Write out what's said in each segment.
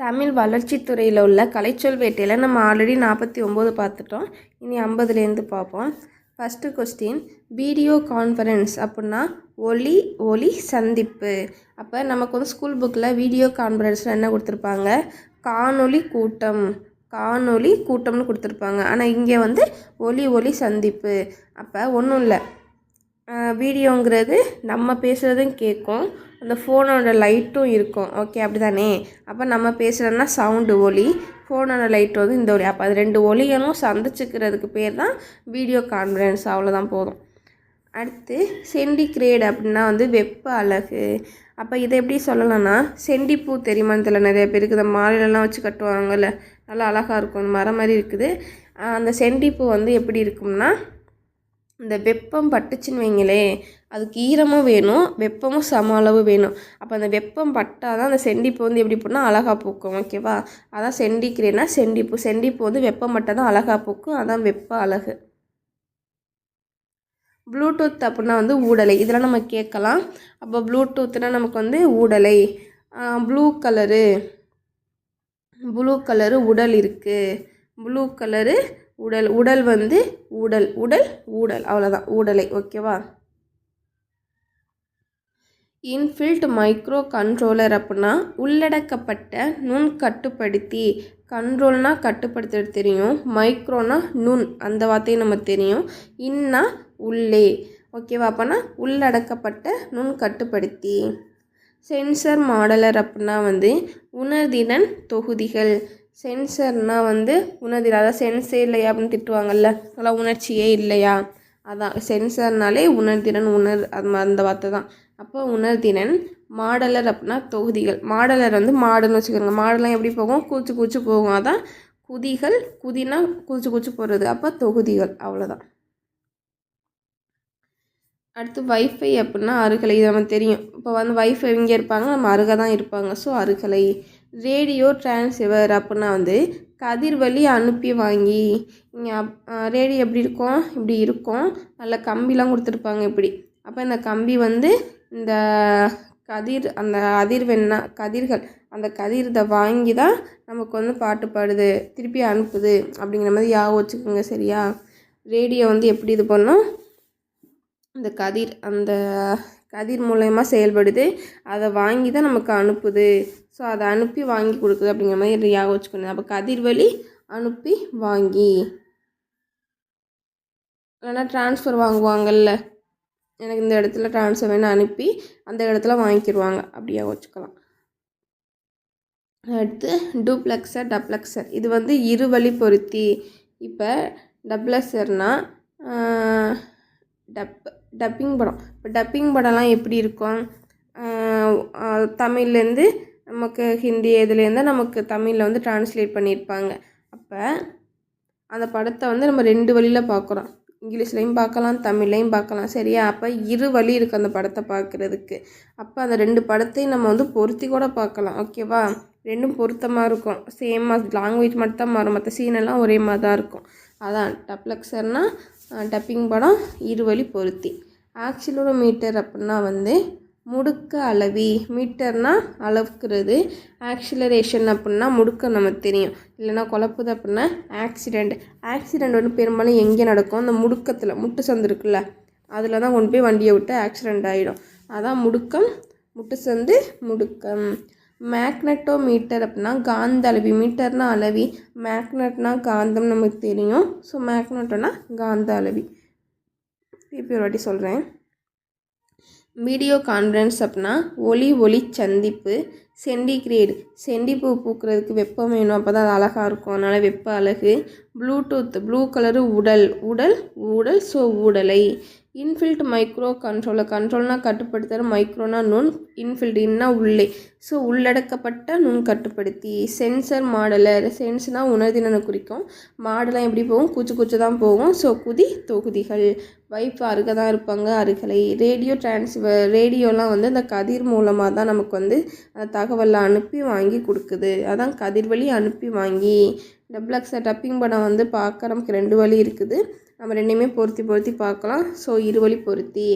தமிழ் வளர்ச்சித்துறையில் உள்ள கலைச்சொல் வேட்டையில் நம்ம ஆல்ரெடி நாற்பத்தி ஒம்பது பார்த்துட்டோம். இனி ஐம்பதுலேருந்து பார்ப்போம். ஃபஸ்ட்டு கொஸ்டின் வீடியோ கான்ஃபரன்ஸ் அப்படின்னா ஒலி ஒலி சந்திப்பு. அப்போ நமக்கு வந்து ஸ்கூல் புக்கில் வீடியோ கான்ஃபரன்ஸில் என்ன கொடுத்துருப்பாங்க? காணொலி கூட்டம். காணொலி கூட்டம்னு கொடுத்துருப்பாங்க. ஆனால் இங்கே வந்து ஒலி ஒலி சந்திப்பு. அப்போ ஒன்றும் இல்லை. வீடியோங்கிறது நம்ம பேசுகிறதும் கேட்கும் அந்த ஃபோனோட லைட்டும் இருக்கும். ஓகே அப்படி தானே அப்போ நம்ம பேசுகிறோன்னா சவுண்டு ஒலி. ஃபோனோட லைட் வந்து இந்த ஒலி. அப்போ அது ரெண்டு ஒலிகளும் சந்திச்சுக்கிறதுக்கு பேர் தான் வீடியோ கான்ஃபரன்ஸ். அவ்வளோதான் போதும். அடுத்து சென்டிகிரேட் அப்படின்னா வந்து வெப்ப அழகு. அப்போ இதை எப்படி சொல்லலாம்னா செண்டிப்பூ தெரியுமான்னு தெரியல நிறைய பேருக்கு இந்த மாலையிலலாம் வச்சு கட்டுவாங்கல்ல நல்லா அழகாக இருக்கும். இந்த மரம் மாதிரி இருக்குது. அந்த செண்டிப்பூ வந்து எப்படி இருக்கும்னா இந்த வெப்பம் பட்டுச்சுன்னு வைங்களே அதுக்கு ஈரமும் வேணும் வெப்பமும் சம அளவு வேணும். அப்போ அந்த வெப்பம் பட்டால் தான் அந்த செண்டிப்பூ வந்து எப்படி பண்ணால் அழகாக பூக்கும். ஓகேவா அதான் செண்டிக்கிறேன்னா செண்டிப்பூ. செண்டிப்பூ வந்து வெப்பம் பட்டால் தான் அழகாக பூக்கும். அதான் வெப்ப அழகு. ப்ளூடூத் அப்படின்னா வந்து ஊடலை. இதெல்லாம் நம்ம கேட்கலாம். அப்போ ப்ளூடூத்னா நமக்கு வந்து ஊடலை. ப்ளூ கலரு ப்ளூ கலரு உடல் இருக்குது ப்ளூ கலரு உடல். உடல் வந்து உடல் உடல் ஊடல். அவ்வளோதான் ஊடலை. ஓகேவா இன்ஃபில்ட் மைக்ரோ கண்ட்ரோலர் அப்படின்னா உள்ளடக்கப்பட்ட நுண் கட்டுப்படுத்தி கண்ட்ரோல்னா கட்டுப்படுத்துறது தெரியும் மைக்ரோனா நுண் அந்த வார்த்தையும் நம்ம தெரியும். இன்னா உள்ளே ஓகேவா? அப்போனா உள்ளடக்கப்பட்ட நுண் கட்டுப்படுத்தி சென்சர் மாடலர் அப்படின்னா வந்து உணர்திறன் தொகுதிகள். சென்சர்னால் வந்து உணர்திறன் அதாவது சென்ஸே இல்லையா அப்படின்னு திட்டுவாங்கல்ல அதெல்லாம் உணர்ச்சியே இல்லையா? அதான் சென்சர்னாலே உணர்திறன் உணர் அது அந்த வார்த்தை தான். அப்போ உணர்திறன் மாடலர் அப்படின்னா தொகுதிகள். மாடலர் வந்து மாடுன்னு வச்சுக்கோங்க. மாடெல்லாம் எப்படி போகும்? கூச்சு கூச்சு போகும். அதான் குதிகள் குதினா கூச்சு கூச்சு போடுறது. அப்போ தொகுதிகள். அவ்வளோதான் அடுத்து வைஃபை அப்படின்னா அருகலை. இது நம்ம தெரியும். இப்போ வந்து வைஃபை இங்கே இருப்பாங்க. நம்ம அருகே தான் இருப்பாங்க. ஸோ அருகலை. ரேடியோ டிரான்ஸ்வர் அப்படின்னா வந்து கதிர்வழி அனுப்பி வாங்கி இங்கே ரேடியோ எப்படி இருக்கும்? இப்படி இருக்கும். அதில் கம்பிலாம் கொடுத்துருப்பாங்க இப்படி. அப்போ இந்த கம்பி வந்து இந்த கதிர் அந்த அதிர்வெண்ணா கதிர்கள் அந்த கதிர் இதை வாங்கி தான் நமக்கு வந்து பாட்டு பாடுது திருப்பி அனுப்புது அப்படிங்கிற மாதிரி ஞாபகம் வச்சுக்கோங்க சரியா? ரேடியோ வந்து எப்படி இது பண்ணும்? இந்த கதிர் அந்த கதிர் மூலயமா செயல்படுது. அதை வாங்கி தான் நமக்கு அனுப்புது. ஸோ அதை அனுப்பி வாங்கி கொடுக்குது அப்படிங்கிற மாதிரி ஞாபகம் வச்சுக்கணும். அப்போ கதிர் வழி அனுப்பி வாங்கி. இல்லைன்னா ட்ரான்ஸ்ஃபர் வாங்குவாங்கல்ல. எனக்கு இந்த இடத்துல ட்ரான்ஸ்ஃபர் வேணும் அனுப்பி அந்த இடத்துல வாங்கிக்கிடுவாங்க அப்படியாக வச்சுக்கலாம். அடுத்து டூப்ளெக்ஸர் டப்ளெக்ஸர் இது வந்து இரு வழி பொருத்தி. இப்போ டப்ளெக்ஸர்னால் டப் டப்பிங் படம். இப்போ டப்பிங் படம்லாம் எப்படி இருக்கும்? தமிழ்லேருந்து நமக்கு ஹிந்தி இதுலேருந்து நமக்கு தமிழில் வந்து ட்ரான்ஸ்லேட் பண்ணியிருப்பாங்க. அப்போ அந்த படத்தை வந்து நம்ம ரெண்டு வழியில் பார்க்குறோம். இங்கிலீஷ்லேயும் பார்க்கலாம் தமிழ்லையும் பார்க்கலாம். சரியா? அப்போ இரு வழி இருக்குது அந்த படத்தை பார்க்குறதுக்கு. அப்போ அந்த ரெண்டு படத்தையும் நம்ம வந்து பொருத்தி கூட பார்க்கலாம். ஓகேவா? ரெண்டும் பொருத்தமாக இருக்கும். சேமாக லாங்குவேஜ் மட்டும் தான் மாறும் மற்ற சீனெல்லாம் ஒரே மாதிரி தான் இருக்கும். அதான் டப்ளக்ஸர்னால் டப்பிங் படம் இருவழி பொருத்தி. ஆக்சிலோமீட்டர் அப்படின்னா வந்து முடுக்க அளவி. மீட்டர்னால் அளவுக்கிறது. ஆக்சிலரேஷன் அப்படின்னா முடுக்க நமக்கு தெரியும். இல்லைனா குழப்புது அப்படின்னா ஆக்சிடெண்ட் ஆக்சிடெண்ட் வந்து பெரும்பாலும் எங்கே நடக்கும்? அந்த முடுக்கத்தில் முட்டு சந்து இருக்குல்ல அதில் தான் கொண்டு போய் வண்டியை விட்டு ஆக்சிடெண்ட் ஆகிடும் அதான் முடுக்கம் முட்டு சந்து முடுக்கம். மேக்னட்டோமீட்டர் அப்படின்னா காந்த அளவி மீட்டர்னா அளவி மேக்னட்னா காந்தம் நமக்கு தெரியும். ஸோ மேக்னட்டோனா காந்த அளவி திருப்பி ஒரு வாட்டி சொல்கிறேன் வீடியோ கான்ஃபரன்ஸ் அப்படின்னா ஒளி ஒளி சந்திப்பு சென்டிகிரேடு செண்டிப்பூ பூக்கிறதுக்கு வெப்பம் வேணும். அப்போ தான் அது அழகாக இருக்கும். அதனால் வெப்ப அழகு. ப்ளூடூத் ப்ளூ கலரு உடல். உடல் ஊடல் ஸோ ஊடலை இன்ஃபில்ட் மைக்ரோ கண்ட்ரோலர் கண்ட்ரோல்னால் கட்டுப்படுத்துகிற மைக்ரோனா நுண் இன்ஃபில்ட் இன்னா உள்ளே. ஸோ உள்ளடக்கப்பட்ட நுண் கட்டுப்படுத்தி சென்சர் மாடலர் சென்ஸ்னால் உணர்திறனை குறிக்கும். மாடலாம் எப்படி போகும்? குச்சி குச்சி தான் போகும். ஸோ குதி தொகுதிகள். வைஃப் அருக தான் இருப்பாங்க அருகலை. ரேடியோ டிரான்ஸ்ஃபர் ரேடியோலாம் வந்து அந்த கதிர் மூலமாக தான் நமக்கு வந்து அந்த தகவலை அனுப்பி வாங்கி கொடுக்குது. அதான் கதிர்வழி அனுப்பி வாங்கி. டப்ளக்ஸை டப்பிங் படம் வந்து பார்க்க நமக்கு ரெண்டு வழி இருக்குது. நம்ம ரெண்டையுமே பொருத்தி பொருத்தி பார்க்கலாம். ஸோ இருவழி பொருத்தி.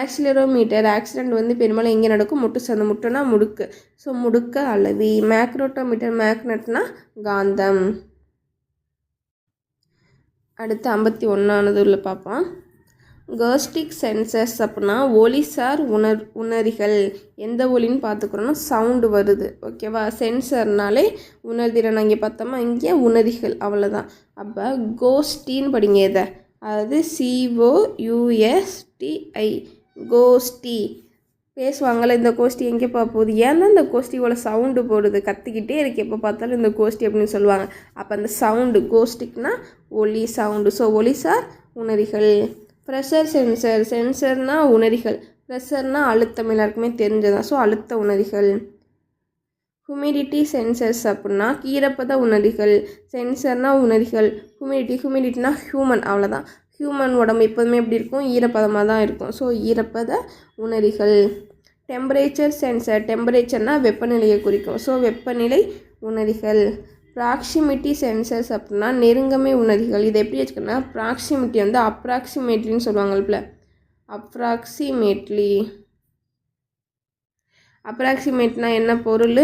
ஆக்சிலரோமீட்டர் ஆக்சிடெண்ட் வந்து பெரும்பாலும் எங்கே நடக்கும்? முட்டு சந்த முட்டுனா முடுக்கு. ஸோ முடுக்க அளவி. மேக்ரோட்டோமீட்டர் மேக்னட்னா காந்தம். அடுத்து ஐம்பத்தி ஒன்றானது உள்ள பார்ப்போம். கர்ஸ்டிக் சென்சர்ஸ் அப்படின்னா ஒலிசார் உணர் உணரிகள். எந்த ஒலின்னு பார்த்துக்கிறோன்னா சவுண்டு வருது. ஓகேவா சென்சர்னாலே உணர்திறன். அங்கே பார்த்தோமா? இங்கே உணரிகள். அவ்வளோதான் அப்போ கோஸ்டின்னு படிங்க இதை. அதாவது சிஓ கோஷ்டி. கோஸ்டி பேசுவாங்கள்ல இந்த கோஷ்டி எங்கே போகுது? ஏன்னா தான் இந்த கோஷ்டி இவ்வளோ சவுண்டு போடுது. கற்றுக்கிட்டே இருக்கு. எப்போ பார்த்தாலும் இந்த கோஷ்டி அப்படின்னு சொல்லுவாங்க. அப்போ அந்த சவுண்டு கோஷ்டிக்னா ஒலி சவுண்டு. ஸோ ஒலிசார் உணரிகள். ப்ரெஷர் சென்சர் சென்சர்னால் உணரிகள். ப்ரெஷர்னால் அழுத்தம். எல்லாருக்குமே தெரிஞ்சதான் ஸோ அழுத்த உணரிகள். ஹுமிடிட்டி சென்சர்ஸ் அப்படின்னா ஈரப்பத உணரிகள் சென்சர்னால் உணரிகள் ஹுமிடிட்டி ஹுமிடிட்டினா ஹியூமன் அவ்வளோதான் ஹியூமன் உடம்பு எப்போதுமே எப்படி இருக்கும்? ஈரப்பதமாக தான் இருக்கும். ஸோ ஈரப்பத உணரிகள். டெம்பரேச்சர் சென்சர் டெம்பரேச்சர்னால் வெப்பநிலையை குறிக்கும். ஸோ வெப்பநிலை உணரிகள். ப்ராக்சிமிட்டி சென்சர்ஸ் அப்படின்னா நெருங்கமை உணரிகள். இதை எப்படி வச்சுக்கணும்னா ப்ராக்சிமிட்டி வந்து அப்ராக்சிமேட்லின்னு சொல்லுவாங்கல்ல. அப்ராக்சிமேட்லி அப்ராக்சிமேட்னா என்ன பொருள்?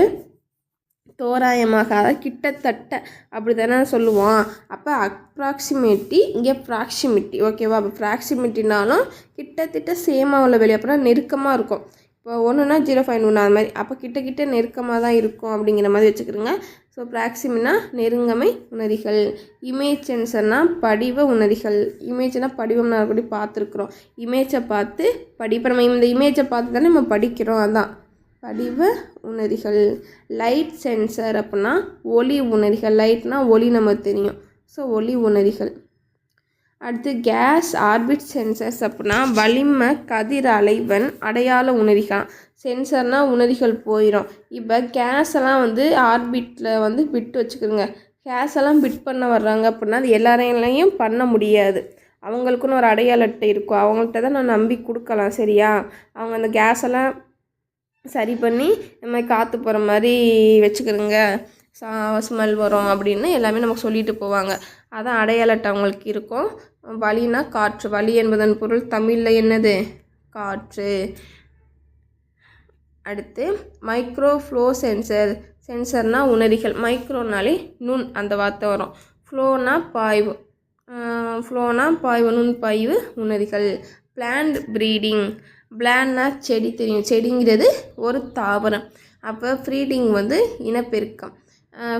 தோராயமாக. அதாவது கிட்டத்தட்ட அப்படி தானே சொல்லுவோம் அப்போ அப்ராக்சிமேட்டி இங்கே ப்ராக்சிமிட்டி ஓகேவா அப்போ ப்ராக்சிமிட்டினாலும் கிட்டத்தட்ட சேமாக உள்ள வெளியே அப்படின்னா நெருக்கமாக இருக்கும். இப்போ ஒன்றுனா ஜீரோ பாயிண்ட் ஒன்று அது மாதிரி. அப்போ கிட்ட கிட்ட நெருக்கமாக தான் இருக்கும் அப்படிங்கிற மாதிரி வச்சுக்கிறோங்க ஸோ ப்ராக்சிமினா நெருங்கமை உணரிகள். இமேஜ் சென்சர்னால் படிவ உணரிகள். இமேஜ்னால் படிவம் நான் கூட பார்த்துருக்குறோம். இமேஜை பார்த்து படி இப்போ நம்ம இந்த இமேஜை பார்த்து தானே நம்ம படிக்கிறோம். அதான். படிவ உணரிகள். லைட் சென்சர் அப்படின்னா ஒளி உணரிகள். லைட்னால் ஒளி நமக்கு தெரியும். ஸோ ஒளி உணரிகள். அடுத்து கேஸ் ஆர்பிட் சென்சர்ஸ் அப்படின்னா வலிமை கதிர் அலைவன் அடையாள உணரிகள் சென்சர்னால் உணரிகள் போயிடும் இப்போ கேஸ் எல்லாம் வந்து ஆர்பிட்டில் வந்து பிட் வச்சுக்கிறோங்க கேஸ் எல்லாம் பிட் பண்ண வர்றாங்க அப்படின்னா அது எல்லாரையும் பண்ண முடியாது. அவங்களுக்குன்னு ஒரு அடையாள அட்டை இருக்கும். அவங்கள்ட்ட தான் நான் நம்பி கொடுக்கலாம் சரியா? அவங்க அந்த கேஸ் எல்லாம் சரி பண்ணி இந்த மாதிரி காற்று போகிற மாதிரி வச்சுக்கிறோங்க. சா ஸ்மெல் வரும் அப்படின்னு எல்லாமே நமக்கு சொல்லிட்டு போவாங்க. அதான் அடையாள அட்டை அவங்களுக்கு இருக்கும். வலினா காற்று. வலி என்பதன் பொருள் தமிழில் என்னது? காற்று. அடுத்து மைக்ரோ ஃப்ளோ சென்சர் சென்சர்னால் உணரிகள். மைக்ரோனாலே நுண் அந்த வார்த்தை வரும். ஃப்ளோனா பாய்வு. ஃப்ளோனா பாய்வு நுண் பாய்வு உணரிகள். பிளான்ட் ப்ரீடிங் பிளான்னா செடி தெரியும். செடிங்கிறது ஒரு தாவரம். அப்போ ஃப்ரீடிங் வந்து இனப்பெருக்கம்.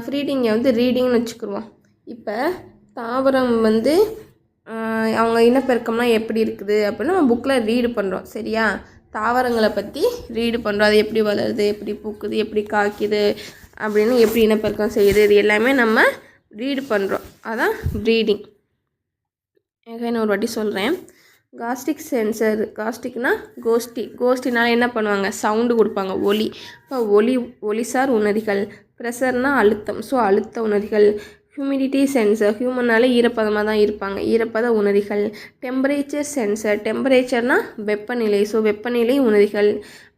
ஃப்ரீடிங்கை வந்து ரீடிங்னு வச்சுக்கிடுவோம் இப்போ தாவரம் வந்து அவங்க இனப்பெருக்கம்லாம் எப்படி இருக்குது அப்படின்னு நம்ம புக்கில் ரீடு பண்ணுறோம் சரியா? தாவரங்களை பற்றி ரீடு பண்ணுறோம் அது எப்படி வளருது எப்படி பூக்குது எப்படி காய்க்குது அப்படின்னு எப்படி இனப்பெருக்கம் செய்யுது இது எல்லாமே நம்ம ரீடு பண்ணுறோம் அதான் ப்ரீடிங் நான் ஒரு வாட்டி சொல்கிறேன் காஸ்டிக் சென்சர் காஸ்டிக்னா கோஷ்டி கோஷ்டினால் என்ன பண்ணுவாங்க? சவுண்டு கொடுப்பாங்க ஒலி. இப்போ ஒலி ஒலிசார் உணரிகள் ப்ரெஷர்னால் அழுத்தம். ஸோ அழுத்த உணரிகள் ஹியூமிடிட்டி சென்சர் ஹியூமனாலே ஈரப்பதமாக தான் இருப்பாங்க. ஈரப்பத உணரிகள் டெம்பரேச்சர் சென்சர் டெம்பரேச்சர்னால் வெப்பநிலை. ஸோ வெப்பநிலை உணரிகள்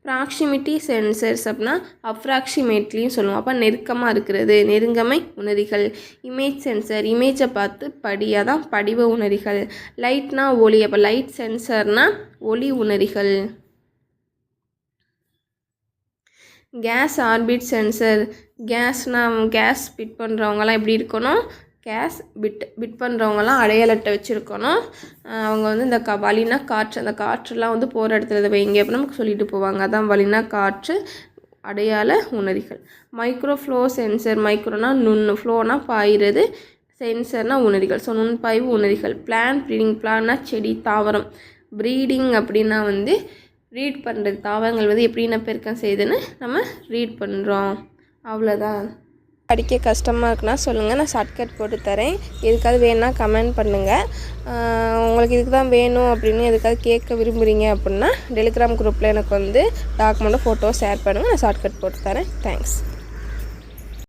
ப்ராக்சிமிட்டி சென்சர்ஸ் அப்படின்னா அப்ராக்சிமேட்லியும் சொல்லுவோம். அப்போ நெருக்கமாக இருக்கிறது நெருங்கமை உணரிகள். இமேஜ் சென்சர் இமேஜை பார்த்து படியாக தான் படிவ உணரிகள். லைட்னா ஒளி அப்போ லைட் சென்சர்னால் ஒளி உணரிகள். Gas orbit sensor. கேஸ்னால் gas fit பண்ணுறவங்கலாம் எப்படி இருக்கணும்? கேஸ் பிட் பிட் பண்ணுறவங்கலாம் அடையாள அட்டை வச்சுருக்கணும் அவங்க வந்து இந்த க வலினா காற்று அந்த காற்றுலாம் வந்து போகிற இடத்துல இதை வைங்க அப்படின்னு நமக்கு சொல்லிட்டு போவாங்க. அதான் வலினா காற்று அடையாள உணரிகள். மைக்ரோ ஃப்ளோ சென்சர் மைக்ரோனா நுண்ணு ஃப்ளோனா பாயிறது சென்சர்னா உணரிகள். ஸோ நுண்பாய்வு உணரிகள். பிளான் ப்ரீடிங் பிளான்னா செடி தாவரம். ப்ரீடிங் அப்படின்னா வந்து ரீட் பண்ணுறது தாவரங்கள் வந்து எப்படி இனப்பெருக்கம் செய்யுதுன்னு நம்ம ரீட் பண்ணுறோம் அவ்வளோதான் படிக்க கஷ்டமாக இருக்குன்னா சொல்லுங்கள் நான் ஷார்ட்கட் போட்டு தரேன். எதுக்காவது வேணுன்னா கமெண்ட் பண்ணுங்கள் உங்களுக்கு இதுக்கு தான் வேணும் அப்படின்னு எதுக்காவது கேட்க விரும்புகிறீங்க அப்படின்னா டெலிகிராம் குரூப்பில் எனக்கு வந்து டாக்குமெண்ட்டை ஃபோட்டோ ஷேர் பண்ணுங்கள் நான் ஷார்ட்கட் போட்டு தரேன். தேங்க்ஸ்